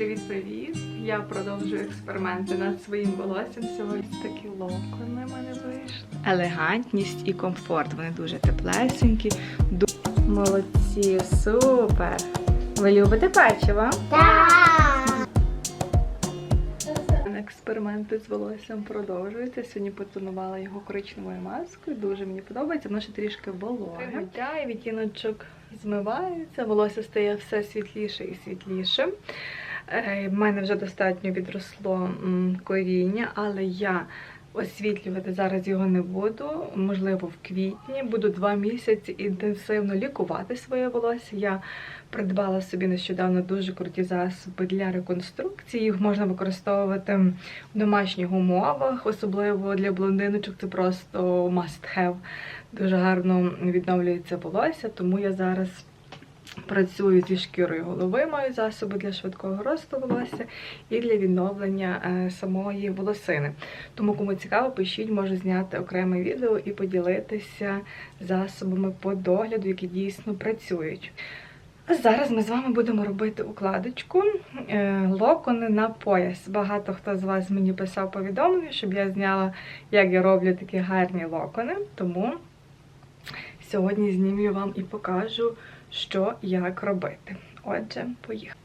Привіт-привіт! Я продовжую експерименти над своїм волоссям. Сьогодні такі локони в мене вийшли. Елегантність і комфорт. Вони дуже теплесенькі. ду- Молодці, супер! Ви любите печиво? Експерименти з волоссям продовжуються. Сьогодні потонувала його коричневою маскою. Дуже мені подобається. Воно ще трішки вологе. Примиття, відтіночок змивається, волосся стає все світліше і світліше. Е, В мене вже достатньо відросло коріння, але я освітлювати зараз його не буду. Можливо, в квітні буду два місяці інтенсивно лікувати своє волосся. Я придбала собі нещодавно дуже круті засоби для реконструкції. Їх можна використовувати в домашніх умовах, особливо для блондиночок. Це просто must have. Дуже гарно відновлюється волосся, тому я зараз працюю зі шкірою голови, маю засоби для швидкого росту волосся і для відновлення е, самої волосини. Тому, кому цікаво, пишіть, можу зняти окреме відео і поділитися засобами по догляду, які дійсно працюють. А зараз ми з вами будемо робити укладочку е, локони на пояс. Багато хто з вас мені писав повідомлення, щоб я зняла, як я роблю такі гарні локони. Тому сьогодні знімлю вам і покажу, що як робити. Отже, поїхали.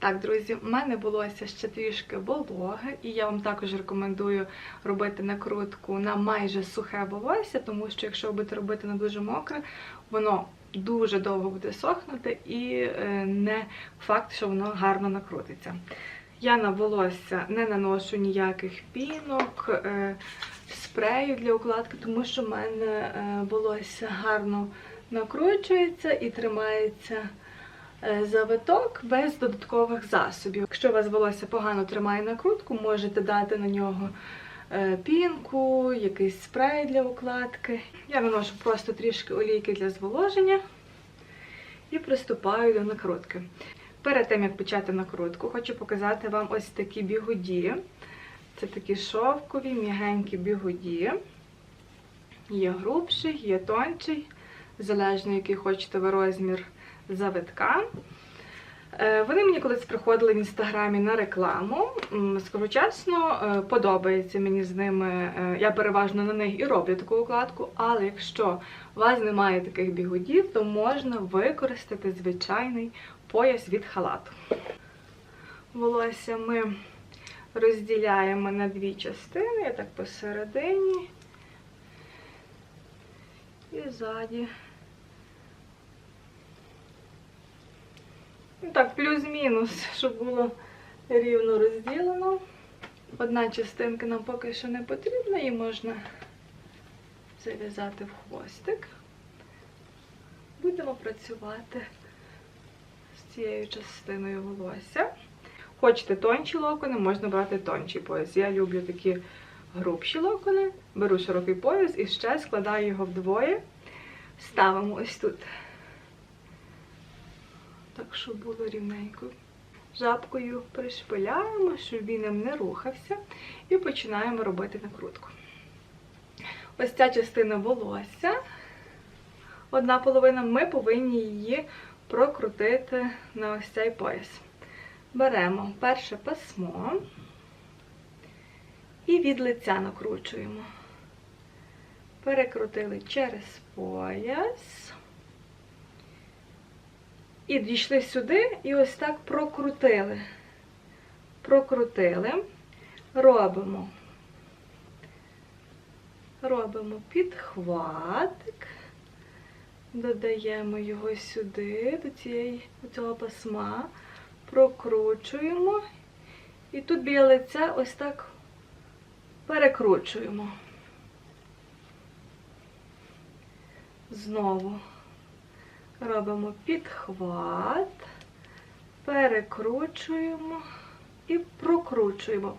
Так, друзі, в мене волосся ще трішки вологе, і я вам також рекомендую робити накрутку на майже сухе волосся, тому що якщо ви будете робити на дуже мокре, воно дуже довго буде сохнути і е, не факт, що воно гарно накрутиться. Я на волосся не наношу ніяких пінок, е, спрею для укладки, тому що в мене е, волосся гарно накручується і тримається е, завиток без додаткових засобів. Якщо у вас волосся погано тримає накрутку, можете дати на нього е, пінку, якийсь спрей для укладки. Я наношу просто трішки олійки для зволоження і приступаю до накрутки. Перед тим, як почати накрутку, хочу показати вам ось такі бігуді. Це такі шовкові, м'ягенькі бігуді. Є грубший, є тонший, залежно який хочете ви розмір завитка. Е, Вони мені колись приходили в інстаграмі на рекламу. Скажу чесно, е, подобається мені з ними. е, Я переважно на них і роблю таку укладку, але якщо у вас немає таких бігудів, то можна використати звичайний пояс від халату. Волосся ми розділяємо на дві частини, я так посередині і ззаді. Ну Так, плюс-мінус, щоб було рівно розділено. Одна частинка нам поки що не потрібна, її можна зав'язати в хвостик. Будемо працювати з цією частиною волосся. Хочете тонші локони, можна брати тонший пояс. Я люблю такі грубші локони. Беру широкий пояс і ще складаю його вдвоє. Ставимо ось тут. Так, щоб було рівненько. Жабкою пришпиляємо, щоб він не рухався. І починаємо робити накрутку. Ось ця частина волосся. Одна половина, ми повинні її прокрутити на ось цей пояс. Беремо перше пасмо і від лиця накручуємо. Перекрутили через пояс. І дійшли сюди, і ось так прокрутили. Прокрутили, робимо. Робимо підхватик, додаємо його сюди, до, цієї, до цього пасма, прокручуємо. І тут біля лиця ось так перекручуємо. Знову робимо підхват, перекручуємо і прокручуємо.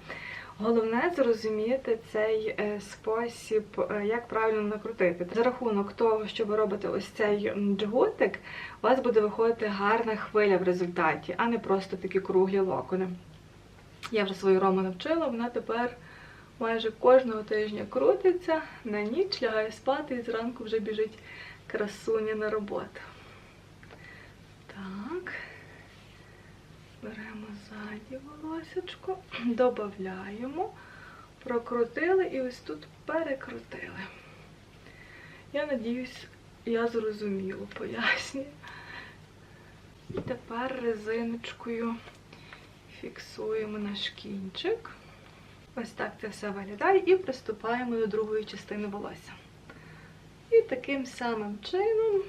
Головне зрозуміти цей е, спосіб, е, як правильно накрутити. За рахунок того, що ви робите ось цей джгутик, у вас буде виходити гарна хвиля в результаті, а не просто такі круглі локони. Я вже свою рому навчила, вона тепер майже кожного тижня крутиться, на ніч лягає спати і зранку вже біжить красуня на роботу. Так. Беремо ззаді волосечко, додаємо, прокрутили і ось тут перекрутили. Я надіюсь, я зрозуміло пояснюю. І тепер резиночкою фіксуємо наш кінчик. Ось так це все виглядає і приступаємо до другої частини волосся. І таким самим чином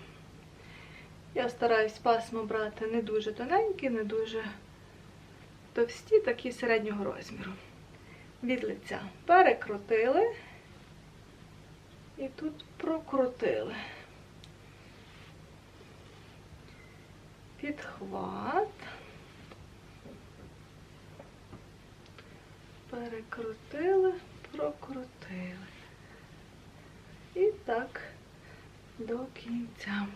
я стараюсь пасмо брати не дуже тоненькі, не дуже товсті, такі середнього розміру. Від лиця перекрутили і тут прокрутили. Підхват. Перекрутили, прокрутили. І так до кінця.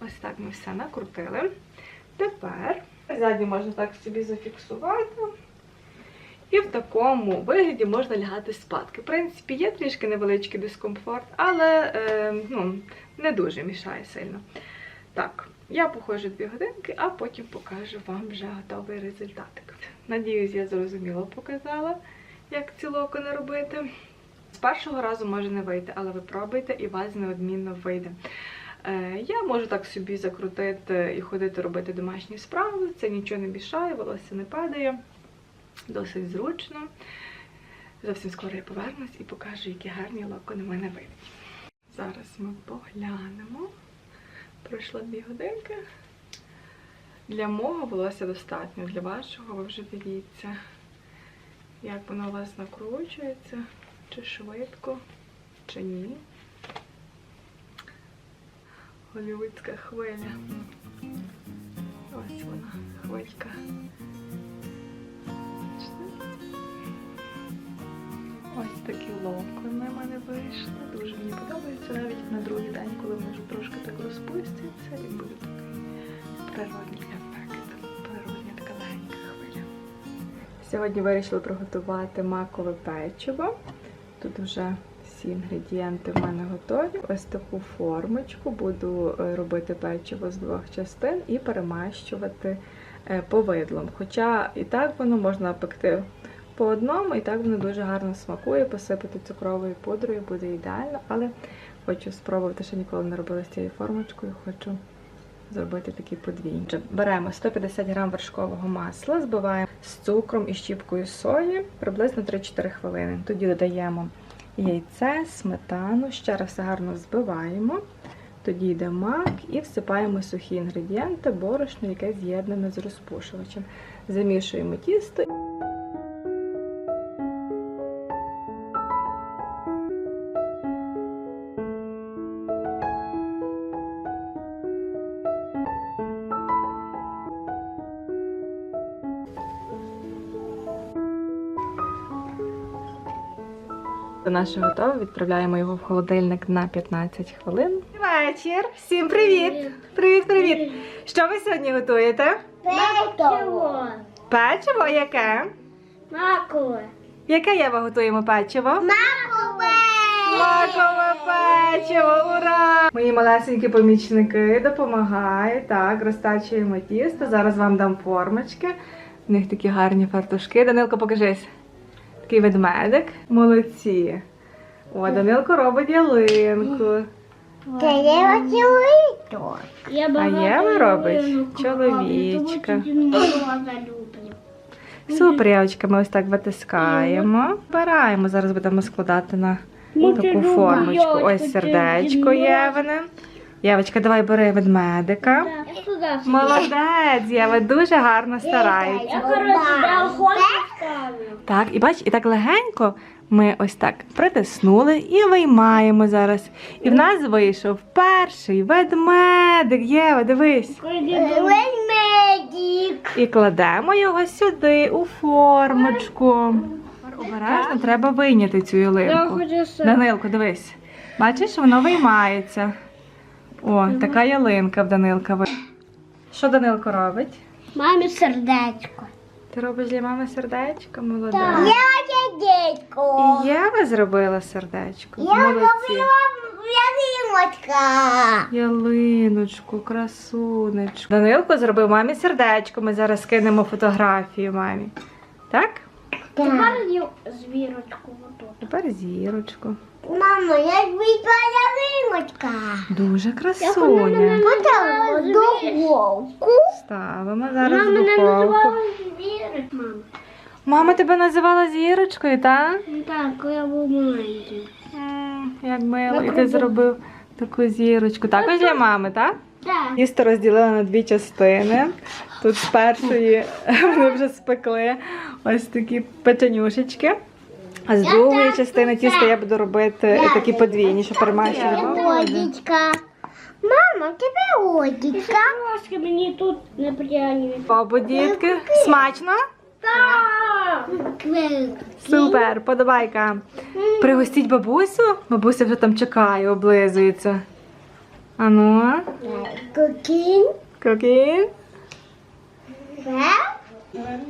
Ось так ми все накрутили. Тепер ззаді можна так собі зафіксувати. І в такому вигляді можна лягати спадки. В принципі, є трішки невеличкий дискомфорт, але е, ну, не дуже мішає сильно. Так, я походжу 2 годинки, а потім покажу вам вже готовий результатик. Надіюсь, я зрозуміло показала, як ці локони робити. З першого разу може не вийти, але ви пробуйте і вас неодмінно вийде. Е, Я можу так собі закрутити і ходити робити домашні справи. Це нічого не мішає, волосся не падає. Досить зручно. Зовсім скоро я повернусь і покажу, які гарні локони в мене вийдуть. Зараз ми поглянемо. Пройшло дві годинки. Для мого волосся достатньо, для вашого ви вже дивіться, як воно у вас накручується, чи швидко, чи ні. Голівудська хвиля. Ось вона, хвилька. Ось такі локони в мене вийшли. Дуже мені подобається навіть на другий день, коли вони вже трошки так розпустяться і буде такий природній ефект. Природня така легенька хвиля. Сьогодні вирішила приготувати макове печиво. Тут вже всі інгредієнти в мене готові. Ось таку формочку буду е, робити печиво з двох частин і перемащувати е, повидлом. Хоча і так воно можна пекти по одному, і так воно дуже гарно смакує, посипати цукровою пудрою буде ідеально, але хочу спробувати, ще ніколи не робила з цією формочкою, хочу зробити такий подвійний. Беремо 150 г вершкового масла, збиваємо з цукром і щіпкою сої приблизно 3-4 хвилини. Тоді додаємо яйце, сметану, ще раз все гарно збиваємо. Тоді йде мак і всипаємо сухі інгредієнти, борошно, яке з'єднане з розпушувачем. Замішуємо тісто. Наше готове, відправляємо його в холодильник на 15 хвилин. Вечір! Всім привіт! Привіт, привіт! Що ви сьогодні готуєте? Печиво. Печиво яке? Макове. Яке Єва готуємо печиво? Макове. Макове печиво! Ура! Мої малесенькі помічники допомагають. Так, розтачуємо тісто. Зараз вам дам формочки. В них такі гарні фартушки. Данилко, покажись. Такий ведмедик. Молодці. О, Данилко робить ялинку. Це є чоловічок. А Єва робить чоловічка. Ми ось так витискаємо. Збираємо. Зараз будемо складати на таку формочку. Ось сердечко Євине. Євочка, давай бери ведмедика. Молодець, Єва дуже гарно старається. Так, і бач, і так легенько ми ось так притиснули і виймаємо зараз. І в нас вийшов перший ведмедик. Єва, дивись. Ведмедик. І кладемо його сюди, у формочку. Обережно треба вийняти цю ялинку. Данилко, дивись. Бачиш, воно виймається. О, така ялинка в Данилка. Що Данилко робить? Мамі сердечко. Ти робиш для мами сердечко, молода. Я дядько. І Єва зробила сердечко. Я Молодці. робила ялиночка. Ялиночку, красунечку. Данилко зробив мамі сердечко. Ми зараз скинемо фотографію мамі. Так? Тепер звірочку отут. Тепер зірочку. Мамо, я вийшла ялиночка. Дуже красуня. Потім духовку. Ставимо зараз в духовку. звірок, мама. Мама тебе називала зірочкою, так? Так, я був маленький. М, Як мило. І ти зробив таку зірочку. Також для мами, так? Так. Тісто розділила на дві частини. Тут з першої вони вже спекли ось такі печенюшечки. А з другої частини тіста я буду робити такі подвійні, що. Водичка. Мама, тебе водичка. Трошки мені тут не пряні. Бабу, дітки, смачно? Так. Супер, подобайка. Пригостіть бабусю. Бабуся вже там чекає, облизується. Ану, Кукін. кокін.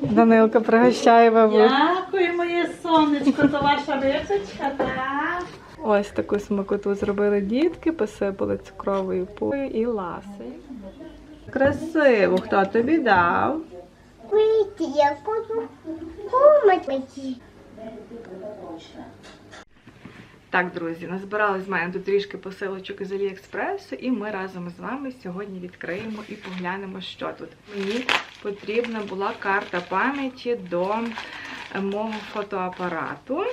Данилка пригощає бабусю. Дякую, моє сонечко, то ваша випечка, так? Ось таку смакоту зробили дітки, посипали цукровою пулею і ласою. Красиво, хто тобі дав? Вийти, я буду кумати. Так, друзі, назбирали з мене тут трішки посилочок із Аліекспресу, і ми разом з вами сьогодні відкриємо і поглянемо, що тут. Мені потрібна була карта пам'яті до е, мого фотоапарату.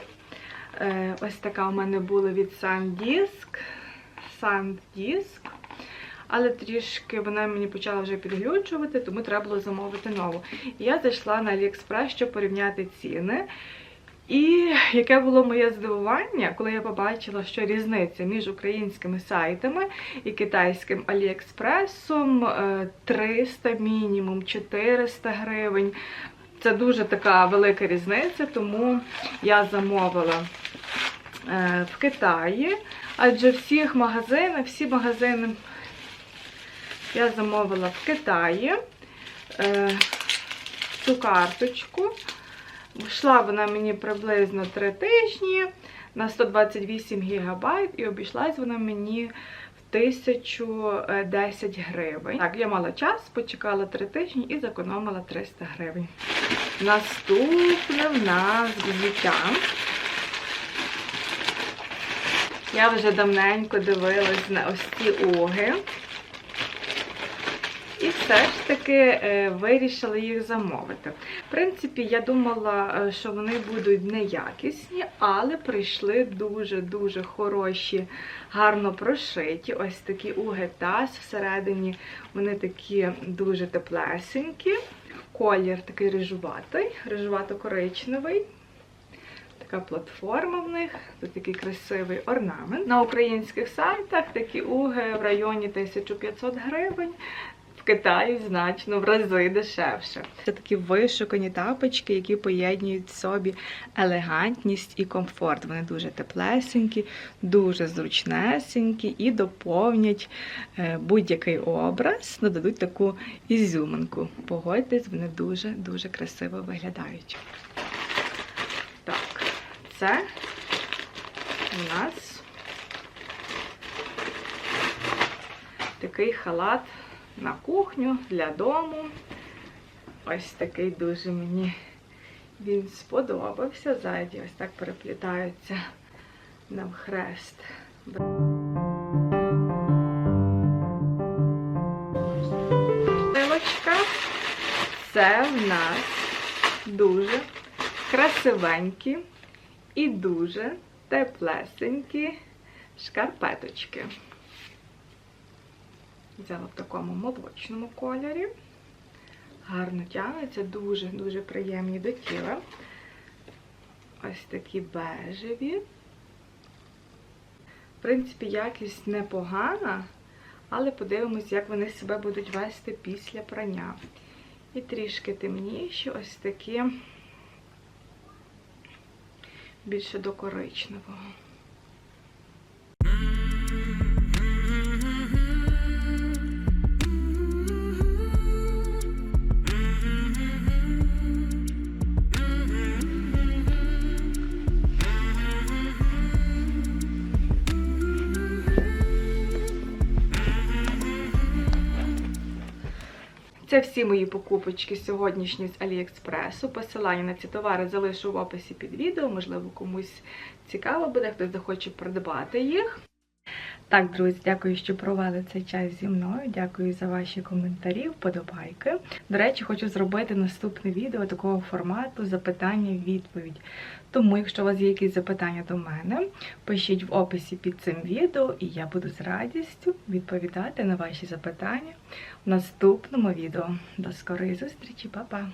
Е, Ось така у мене була від SanDisk. SanDisk. Але трішки вона мені почала вже підглючувати, тому треба було замовити нову. І я зайшла на AliExpress, щоб порівняти ціни. І яке було моє здивування, коли я побачила, що різниця між українськими сайтами і китайським Аліекспресом е, 300 мінімум, 400 гривень. Це дуже така велика різниця, тому я замовила е, в Китаї, адже всіх магазинах, всі магазини я замовила в Китаї е, цю карточку. Йшла вона мені приблизно 3 тижні на 128 гігабайт і обійшлась вона мені в 1010 гривень. Так, я мала час, почекала 3 тижні і зекономила 300 гривень. Наступне в нас взуття. Я вже давненько дивилась на ось ці уги. І все ж таки е, вирішила їх замовити. В принципі, я думала, е, що вони будуть неякісні, але прийшли дуже-дуже хороші, гарно прошиті. Ось такі угетас. Всередині вони такі дуже теплесенькі. Колір такий рижуватий, рижувато-коричневий. Така платформа в них, тут такий красивий орнамент. На українських сайтах такі уги в районі 1500 гривень. Китаї значно в рази дешевше. Це такі вишукані тапочки, які поєднують в собі елегантність і комфорт. Вони дуже теплесенькі, дуже зручнесенькі і доповнять е, будь-який образ, додадуть таку ізюминку. Погодьтесь, вони дуже-дуже красиво виглядають. Так, це у нас такий халат на кухню для дому. Ось такий дуже мені він сподобався. Ззаді ось так переплітаються навхрест. Пилочка. Це в нас дуже красивенькі і дуже теплесенькі шкарпеточки. Взяла в такому молочному кольорі. Гарно тягнуться, дуже-дуже приємні до тіла. Ось такі бежеві. В принципі, якість непогана, але подивимось, як вони себе будуть вести після прання. І трішки темніші, ось такі більше до коричневого. Це всі мої покупочки сьогоднішні з Аліекспресу. Посилання на ці товари залишу в описі під відео. Можливо, комусь цікаво буде, хтось захоче придбати їх. Так, друзі, дякую, що провели цей час зі мною. Дякую за ваші коментарі, вподобайки. До речі, хочу зробити наступне відео такого формату запитання-відповідь. Тому, якщо у вас є якісь запитання до мене, пишіть в описі під цим відео, і я буду з радістю відповідати на ваші запитання в наступному відео. До скорої зустрічі, Па-па!